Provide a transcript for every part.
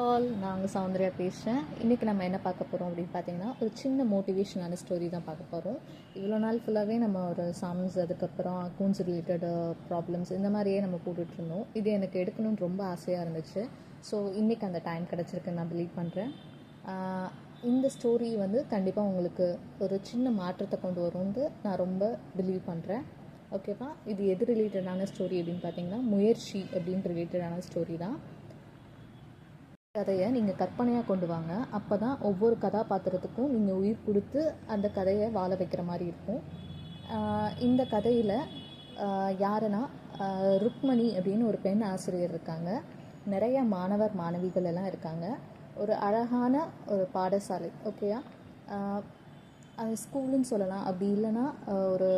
All நாங்கள் சௌந்தர்யா பேசுகிறேன் இன்றைக்கி நம்ம என்ன பார்க்க போகிறோம் அப்படின்னு பார்த்தீங்கன்னா ஒரு சின்ன மோட்டிவேஷனான ஸ்டோரி தான் பார்க்க போகிறோம் இவ்வளோ நாள் ஃபுல்லாகவே நம்ம ஒரு சாங்ஸ் அதுக்கப்புறம் அக்கௌண்ட்ஸ் ரிலேட்டட் ப்ராப்ளம்ஸ் இந்த மாதிரியே நம்ம போட்டுட்டு இது எனக்கு எடுக்கணும்னு ரொம்ப ஆசையாக இருந்துச்சு. ஸோ இன்றைக்கி அந்த டைம் கிடச்சிருக்குன்னு நான் பிலீவ் பண்ணுறேன் இந்த ஸ்டோரி வந்து கண்டிப்பாக உங்களுக்கு ஒரு சின்ன மாற்றத்தை கொண்டு வரும்னு நான் ரொம்ப பிலீவ் பண்ணுறேன் ஓகேவா இது எது ரிலேட்டடான ஸ்டோரி அப்படின்னு பார்த்தீங்கன்னா முயற்சி அப்படின்னு ரிலேட்டடான ஸ்டோரி தான். கதையை நீங்கள் கற்பனையாக கொண்டு வாங்க. அப்போ தான் ஒவ்வொரு கதாபாத்திரத்துக்கும் நீங்கள் உயிர் கொடுத்து அந்த கதையை வாழ வைக்கிற மாதிரி இருக்கும். இந்த கதையில் யாருன்னா ருக்மணி அப்படின்னு ஒரு பெண் ஆசிரியர் இருக்காங்க. நிறைய மாணவர் மாணவிகள் எல்லாம் இருக்காங்க. ஒரு அழகான ஒரு பாடசாலை ஓகேயா அது ஸ்கூலுன்னு சொல்லலாம். அப்படி இல்லைன்னா ஒரு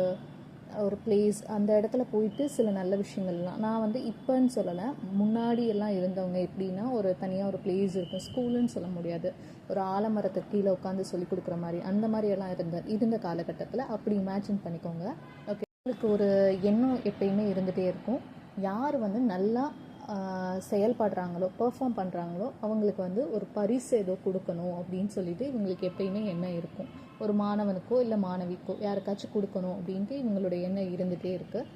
ஒரு பிளேஸ் அந்த இடத்துல போயிட்டு சில நல்ல விஷயங்கள்லாம். நான் வந்து இப்போன்னு சொல்லலை முன்னாடி எல்லாம் இருந்தவங்க எப்படின்னா ஒரு தனியாக ஒரு பிளேஸ் இருக்கும். ஸ்கூலுன்னு சொல்ல முடியாது. ஒரு ஆலமரத்துக்கு கீழே உட்காந்து சொல்லி கொடுக்குற மாதிரி அந்த மாதிரி எல்லாம் இருந்த இருந்த காலகட்டத்தில் அப்படி இமேஜின் பண்ணிக்கோங்க. ஓகே உங்களுக்கு ஒரு எண்ணம் எப்பயுமே இருந்துகிட்டே இருக்கும். யார் வந்து நல்லா செயல்படுறாங்களோ பெர்ஃபார்ம் பண்ணுறாங்களோ அவங்களுக்கு வந்து ஒரு பரிசு ஏதோ கொடுக்கணும் அப்படின்னு சொல்லிட்டு இவங்களுக்கு எப்பயுமே எண்ணம் இருக்கும். ஒரு மாணவனுக்கோ இல்லை மாணவிக்கோ யாருக்காச்சும் கொடுக்கணும் அப்படின்ட்டு இவங்களுடைய எண்ணம் இருந்துகிட்டே இருக்குது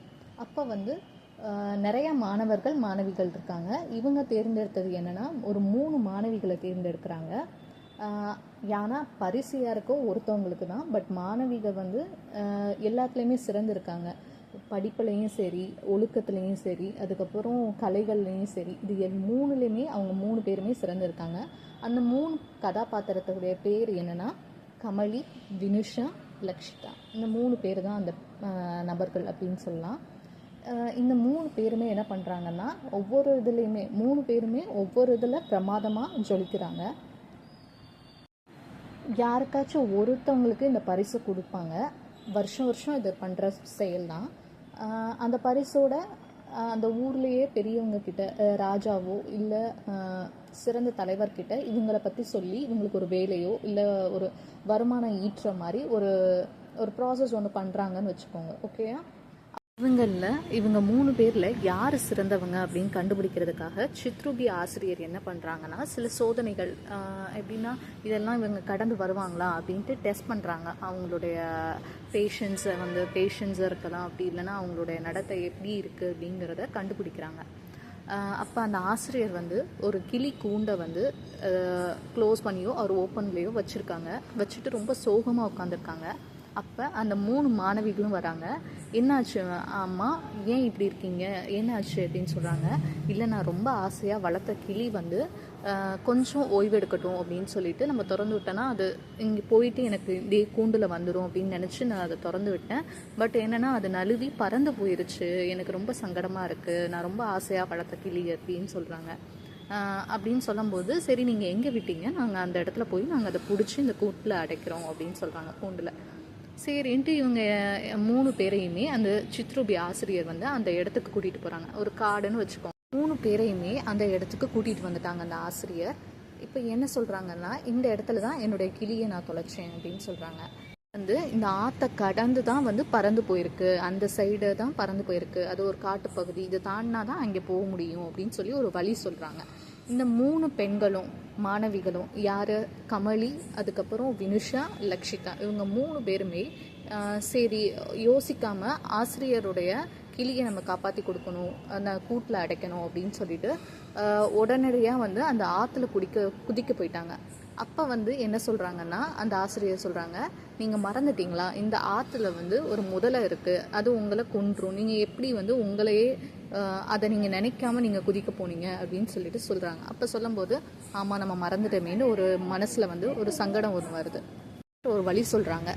அப்போ வந்து நிறைய மாணவர்கள் மாணவிகள் இருக்காங்க. இவங்க தேர்ந்தெடுத்தது என்னென்னா ஒரு மூணு மாணவிகளை தேர்ந்தெடுக்கிறாங்க. ஏன்னா பரிசு யாருக்கோ ஒருத்தவங்களுக்கு தான் பட் மாணவிகள் வந்து எல்லாத்துலேயுமே சிறந்திருக்காங்க. படிப்புலையும் சரி ஒழுக்கத்துலேயும் சரி அதுக்கப்புறம் கலைகள்லேயும் சரி இது எல் மூணுலேயுமே அவங்க மூணு பேருமே சிறந்திருக்காங்க. அந்த மூணு கதாபாத்திரத்துடைய பேர் என்னென்னா கமலி வினுஷா லக்ஷிதா. இந்த மூணு பேர் தான் அந்த நபர்கள் அப்படின்னு சொல்லலாம். இந்த மூணு பேருமே என்ன பண்ணுறாங்கன்னா ஒவ்வொரு இதுலேயுமே மூணு பேருமே ஒவ்வொரு இதில் பிரமாதமாக ஜொலிக்கிறாங்க. யாருக்காச்சும் ஒருத்தவங்களுக்கு இந்த பரிசு கொடுப்பாங்க. வருஷம் வருஷம் இது பண்ணுற செயல் தான். அந்த பரிசோட அந்த ஊர்லேயே பெரியவங்க கிட்ட ராஜாவோ இல்லை சிறந்த தலைவர்கிட்ட இவங்களை பற்றி சொல்லி இவங்களுக்கு ஒரு வேலையோ இல்லை ஒரு வருமானம் ஈட்டுற மாதிரி ஒரு ஒரு ப்ராசஸ் ஒன்று பண்ணுறாங்கன்னு வச்சுக்கோங்க. ஓகேயா இவங்களில் இவங்க மூணு பேரில் யார் சிறந்தவங்க அப்படின்னு கண்டுபிடிக்கிறதுக்காக சித்ருகி ஆசிரியர் என்ன பண்ணுறாங்கன்னா சில சோதனைகள் எப்படின்னா இதெல்லாம் இவங்க கடந்து வருவாங்களா அப்படின்ட்டு டெஸ்ட் பண்ணுறாங்க அவங்களுடைய பேஷன்ஸை வந்து பேஷன்ஸாக இருக்கலாம் அப்படி இல்லைன்னா அவங்களுடைய நடத்தை எப்படி இருக்குது அப்படிங்கிறத கண்டுபிடிக்கிறாங்க. அப்போ அந்த ஆசிரியர் வந்து ஒரு கிளி கூண்டை வந்து க்ளோஸ் பண்ணியோ அவர் ஓப்பன்லேயோ வச்சுருக்காங்க. வச்சுட்டு ரொம்ப சோகமாக உட்காந்துருக்காங்க அப்போ அந்த மூணு மாணவிகளும் வராங்க. என்னாச்சு அம்மா? ஏன் இப்படி இருக்கீங்க? என்னாச்சு? அப்படின்னு சொல்கிறாங்க இல்லை நான் ரொம்ப ஆசையாக வளர்த்த கிளி வந்து கொஞ்சம் ஓய்வெடுக்கட்டும் அப்படின்னு சொல்லிட்டு நம்ம திறந்து விட்டோன்னா அது இங்கே போயிட்டு எனக்கு இதே கூண்டில் வந்துடும் அப்படின்னு நினச்சி நான் அதை திறந்து விட்டேன். பட் என்னென்னா அது நழுவி பறந்து போயிருச்சு. எனக்கு ரொம்ப சங்கடமாக இருக்குது நான் ரொம்ப ஆசையாக வளர்த்த கிளி அப்படின்னு சொல்கிறாங்க அப்படின்னு சொல்லும்போது சரி நீங்கள் எங்கே விட்டீங்க? நாங்கள் அந்த இடத்துல போய் நாங்கள் அதை பிடிச்சி இந்த கூட்டில் அடைக்கிறோம் அப்படின்னு சொல்கிறாங்க கூண்டில். சரின்ட்டு இவங்க மூணு பேரையுமே அந்த சித்ரூபி ஆசிரியர் வந்து அந்த இடத்துக்கு கூட்டிகிட்டு போகிறாங்க ஒரு காடுன்னு வச்சுக்கோங்க. மூணு பேரையுமே அந்த இடத்துக்கு கூட்டிகிட்டு வந்துட்டாங்க அந்த ஆசிரியர். இப்போ என்ன சொல்கிறாங்கன்னா இந்த இடத்துல தான் என்னுடைய கிளியை நான் தொலைச்சேன் அப்படின்னு சொல்கிறாங்க வந்து இந்த ஆற்றை கடந்து தான் வந்து பறந்து போயிருக்கு. அந்த சைடு தான் பறந்து போயிருக்கு. அது ஒரு காட்டுப்பகுதி இதை தாண்டினா தான் அங்கே போக முடியும் அப்படின்னு சொல்லி ஒரு வழி சொல்கிறாங்க இந்த மூணு பெண்களும் மாணவிகளும் யார்? கமலி அதுக்கப்புறம் வினுஷா லக்ஷிதா. இவங்க மூணு பேருமே சரி யோசிக்காம ஆசிரியருடைய கிளியை நம்ம காப்பாற்றி கொடுக்கணும் அந்த கூட்டில் அடைக்கணும் அப்படின்னு சொல்லிட்டு உடனடியாக வந்து அந்த ஆற்றுல குடிக்க குதிக்க போயிட்டாங்க. அப்போ வந்து என்ன சொல்கிறாங்கன்னா அந்த ஆசிரியர் சொல்கிறாங்க நீங்கள் மறந்துட்டீங்களா? இந்த ஆற்றுல வந்து ஒரு முதலை இருக்குது அது உங்களை கொன்றும். நீங்கள் எப்படி வந்து உங்களையே அதை நீங்கள் நினைக்காம நீங்கள் குதிக்க போனீங்க அப்படின்னு சொல்லிட்டு சொல்கிறாங்க அப்போ சொல்லும்போது ஆமாம் நம்ம மறந்துட்டோமேன்னு ஒரு மனசில் வந்து ஒரு சங்கடம் ஒன்று வருது. ஒரு வழி சொல்கிறாங்க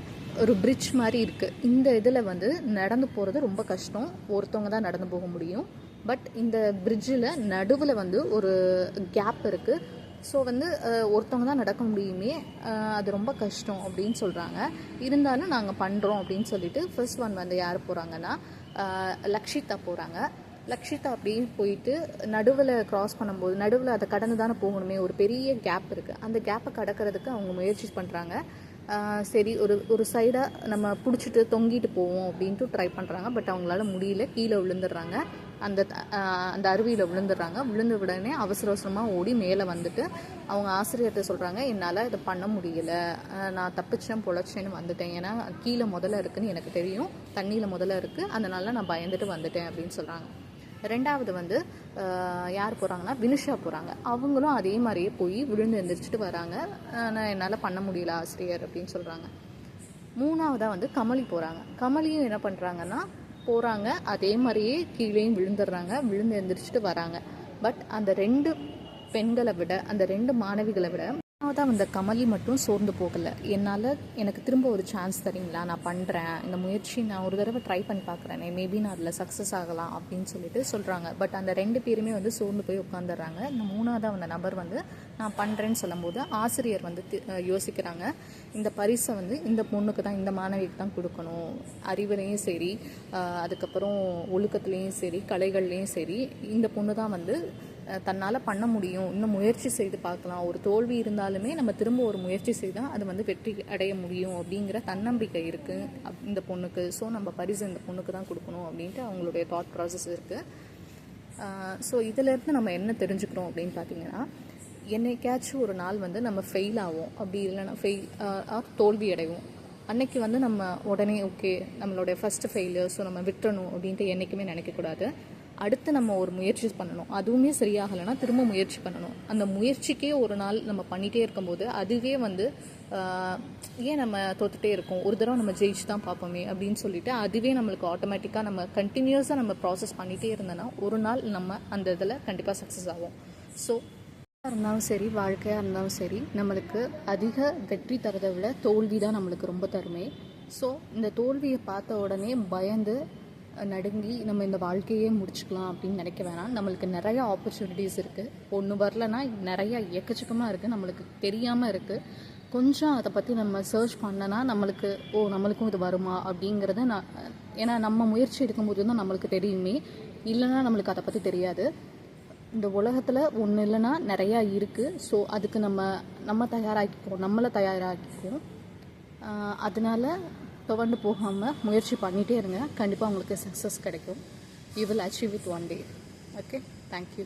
ஒரு பிரிட்ஜ் மாதிரி இருக்குது இந்த இதில் வந்து நடந்து போகிறது ரொம்ப கஷ்டம். ஒருத்தவங்க தான் நடந்து போக முடியும். பட் இந்த பிரிட்ஜில் நடுவில் வந்து ஒரு கேப் இருக்குது ஸோ வந்து ஒருத்தவங்க தான் நடக்க முடியுமே அது ரொம்ப கஷ்டம் அப்படின்னு சொல்கிறாங்க இருந்தாலும் நாங்கள் பண்ணுறோம் அப்படின்னு சொல்லிட்டு ஃபர்ஸ்ட் ஒன் வந்து யார் போகிறாங்கன்னா லக்ஷிதா போகிறாங்க லக்ஷிதா அப்படின்னு போயிட்டு நடுவில் க்ராஸ் பண்ணும்போது நடுவில் அதை கடந்து தானே போகணுமே ஒரு பெரிய கேப் இருக்குது அந்த கேப்பை கடக்கிறதுக்கு அவங்க முயற்சி பண்ணுறாங்க சரி ஒரு ஒரு சைடாக நம்ம பிடிச்சிட்டு தொங்கிட்டு போவோம் அப்படின்ட்டு ட்ரை பண்ணுறாங்க பட் அவங்களால முடியல. கீழே விழுந்துடுறாங்க. அந்த அந்த அருவியில் விழுந்துடுறாங்க. விழுந்த உடனே அவசர அவசரமாக ஓடி மேலே வந்துட்டு அவங்க ஆசிரியர்கிட்ட சொல்கிறாங்க என்னால் இதை பண்ண முடியல. நான் தப்பிச்சேன் பொழைச்சேன்னு வந்துட்டேன். ஏன்னா கீழே முதல்ல இருக்குதுன்னு எனக்கு தெரியும். தண்ணியில் முதல்ல இருக்குது அதனால நான் பயந்துட்டு வந்துட்டேன் அப்படின்னு சொல்கிறாங்க ரெண்டாவது வந்து யார் போகிறாங்கன்னா வினுஷா போகிறாங்க அவங்களும் அதே மாதிரியே போய் விழுந்து எந்திரிச்சிட்டு வராங்க. நான் என்னால் பண்ண முடியல ஆசிரியர் அப்படின்னு சொல்கிறாங்க மூணாவதாக வந்து கமலி போகிறாங்க கமலியும் என்ன பண்ணுறாங்கன்னா போகிறாங்க அதே மாதிரியே கீழேயும் விழுந்துடுறாங்க. விழுந்து எந்திரிச்சிட்டு வராங்க. பட் அந்த ரெண்டு பெண்களை விட அந்த ரெண்டு மாணவிகளை விட மூணாவதாக அந்த கமலி மட்டும் சோர்ந்து போகலை. என்னால் எனக்கு திரும்ப ஒரு சான்ஸ் தரீங்களா? நான் பண்ணுறேன் இந்த முயற்சி நான் ஒரு தடவை ட்ரை பண்ணி பார்க்குறேன் மேபி நான் அதில் சக்ஸஸ் ஆகலாம் அப்படின்னு சொல்லிட்டு சொல்கிறாங்க பட் அந்த ரெண்டு பேருமே வந்து சோர்ந்து போய் உட்காந்துடுறாங்க இந்த மூணாவதாக வந்த நபர் வந்து நான் பண்ணுறேன்னு சொல்லும்போது ஆசிரியர் வந்து யோசிக்கிறாங்க. இந்த பரிசை வந்து இந்த பொண்ணுக்கு தான் இந்த மாணவிக்கு தான் கொடுக்கணும். அறிவுலேயும் சரி அதுக்கப்புறம் ஒழுக்கத்துலேயும் சரி கலைகள்லேயும் சரி இந்த பொண்ணு தான் வந்து தன்னால் பண்ண முடியும். இன்னும் முயற்சி செய்து பார்க்கலாம். ஒரு தோல்வி இருந்தாலுமே நம்ம திரும்ப ஒரு முயற்சி செய்தால் அது வந்து வெற்றி அடைய முடியும் அப்படிங்கிற தன்னம்பிக்கை இருக்குது இந்த பொண்ணுக்கு. ஸோ நம்ம பரிசு இந்த பொண்ணுக்கு தான் கொடுக்கணும் அப்படின்ட்டு அவங்களுடைய தாட் ப்ராசஸ் இருக்குது ஸோ இதிலேருந்து நம்ம என்ன தெரிஞ்சுக்கிறோம் அப்படின்னு பார்த்தீங்கன்னா என்னைக்காச்சும் ஒரு நாள் வந்து நம்ம ஃபெயில் ஆகும் அப்படி இல்லைன்னா ஃபெயில் தோல்வி அடைவோம். அன்னைக்கு வந்து நம்ம உடனே ஓகே நம்மளுடைய ஃபஸ்ட்டு ஃபெயிலியர் ஸோ நம்ம விட்டுறணும் அப்படின்ட்டு என்றைக்குமே நினைக்கக்கூடாது. அடுத்து நம்ம ஒரு முயற்சி பண்ணணும். அதுவுமே சரியாகலைன்னா திரும்ப முயற்சி பண்ணணும். அந்த முயற்சிக்கே ஒரு நாள் நம்ம பண்ணிகிட்டே இருக்கும்போது அதுவே வந்து ஏன் நம்ம தோத்துட்டே இருக்கோம்? ஒரு தடவை நம்ம ஜெயிச்சு தான் பார்ப்போமே அப்படின்னு சொல்லிட்டு அதுவே நம்மளுக்கு ஆட்டோமேட்டிக்காக நம்ம கண்டினியூஸாக நம்ம ப்ராசஸ் பண்ணிகிட்டே இருந்தோன்னா ஒரு நாள் நம்ம அந்த இதில் கண்டிப்பாக சக்ஸஸ் ஆகும். ஸோ இருந்தாலும் சரி வாழ்க்கையாக இருந்தாலும் சரி நம்மளுக்கு அதிக வெற்றி தரதை விட தோல்வி தான் நம்மளுக்கு ரொம்ப தருமே. ஸோ இந்த தோல்வியை பார்த்த உடனே பயந்து நடுங்கி நம்ம இந்த வாழ்க்கையே முடிச்சுக்கலாம் அப்படின்னு நினைக்க வேணாம். நம்மளுக்கு நிறைய ஆப்பர்ச்சுனிட்டிஸ் இருக்குது ஒன்று வரலன்னா நிறைய எக்கச்சக்கமாக இருக்குது நம்மளுக்கு தெரியாமல் இருக்குது கொஞ்சம் அதை பற்றி நம்ம சர்ச் பண்ணனா நம்மளுக்கு ஓ நம்மளுக்கும் இது வருமா அப்படிங்கிறத நான் ஏன்னா நம்ம முயற்சி எடுக்கும்போது தான் நம்மளுக்கு தெரியுமே. இல்லைன்னா நம்மளுக்கு அதை பற்றி தெரியாது. இந்த உலகத்தில் ஒன்று இல்லைன்னா நிறையா இருக்குது ஸோ அதுக்கு நம்ம நம்ம தயாராகிக்குவோம் நம்மளை தயாராகிக்குவோம் அதனால் அதனால துவண்டு போகாமல் முயற்சி பண்ணிகிட்டே இருங்க. கண்டிப்பாக உங்களுக்கு சக்ஸஸ் கிடைக்கும். You will achieve with one day okay thank you